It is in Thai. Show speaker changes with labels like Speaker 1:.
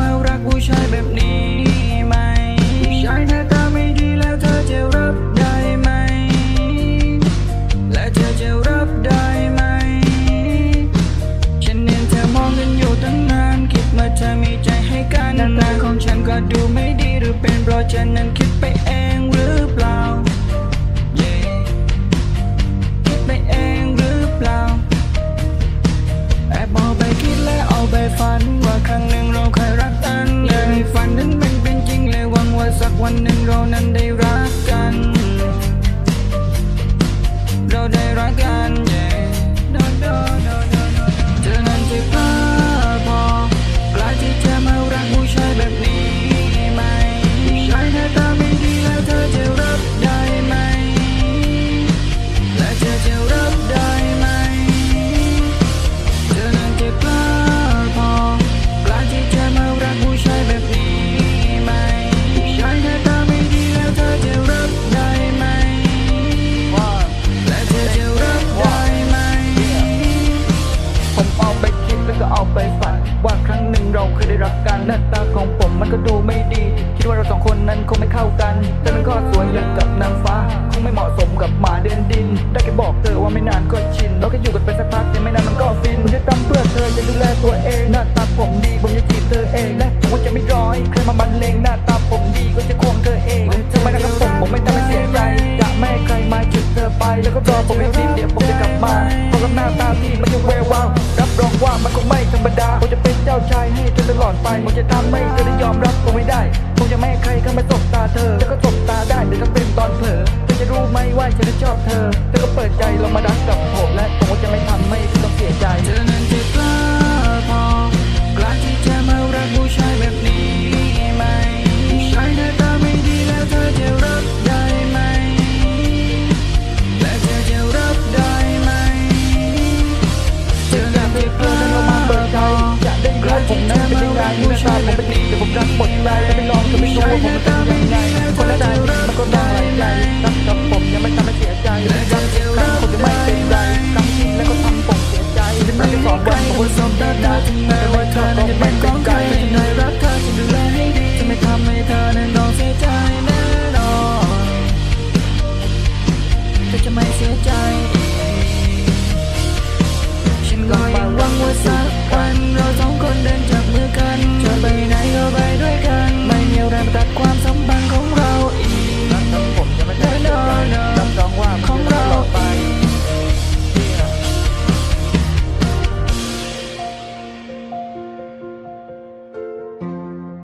Speaker 1: มารักผู้ชาแบบนี้ไหมใชาถ้าตาไม่ดีแล้วเธอจะรับได้ไหม และเธอจะรับได้ไหม ฉันเห็นเธอมองกันอยู่ตั้งนานคิดว่าเธอมีใจให้กันหน้าของฉันก็ดูไม่ดีหรือเป็นเพราะฉันนั้นคิดไปเองหรือเปล่าไปคิดและเอาไปฝันว่าครั้งหนึ่งเรา วันหนึ่งเรานั้นได้รัก
Speaker 2: ผมเอาไปคิดแล้วก็เอาไปฝัน ว่าครั้งหนึ่งเราเคยได้รักกันหน้าตาของผมมันก็ดูไม่ดี คิดว่าเราสองคนนั้นคงไม่เข้ากันเธอนั้นก็สวยอย่างกับนางฟ้า คงไม่เหมาะสมกับหมาเดินดิน ได้แค่บอกเธอว่าไม่นานก็ชิน แล้วก็อยู่กันไปสัก ไปแล้วก็รอผมอีกนิดเดี๋ยวผมจะกลับมาเพราะกับหน้าตาที่มันยังแวววาวรับรองว่ามันคงไม่ธรรมดาผมจะเป็นเจ้าชายให้เธอตลอดไปผมจะทำให้เธอได้ยอมรับผมไม่ได้ผมจะไม่ให้ใครเข้ามาตบตาเธอแล้วก็ตบตาได้เดี๋ยวต้าเป็นตอนเผลอเธอจะรู้ไหมว่าฉันนั้นชอบเธอานผมนะไม่ใช่งานผู้ชายผมเป็นดีแต่ผมรักบทแปลและไม่ลองก็ไม่รู้ว่าผมเป็นยังไงคนละใจมันก็ไายใจรักกับผมยังไม่ทำให้เสียใจรักกับคนจะไม่เป็นไรทำจริงแล้วก็ทำผมเสียใจที่ไม่ได้สอบวันผมสมตาตาถึงแม้ว่าเธอนั้นจะเป็นของใครแต่ยั
Speaker 1: รักเธอจะดูแลให้ดีจะไม่ทำให้เธอนั้นต้องเสียใจแน่นอนเธอจะไม่เสียใจ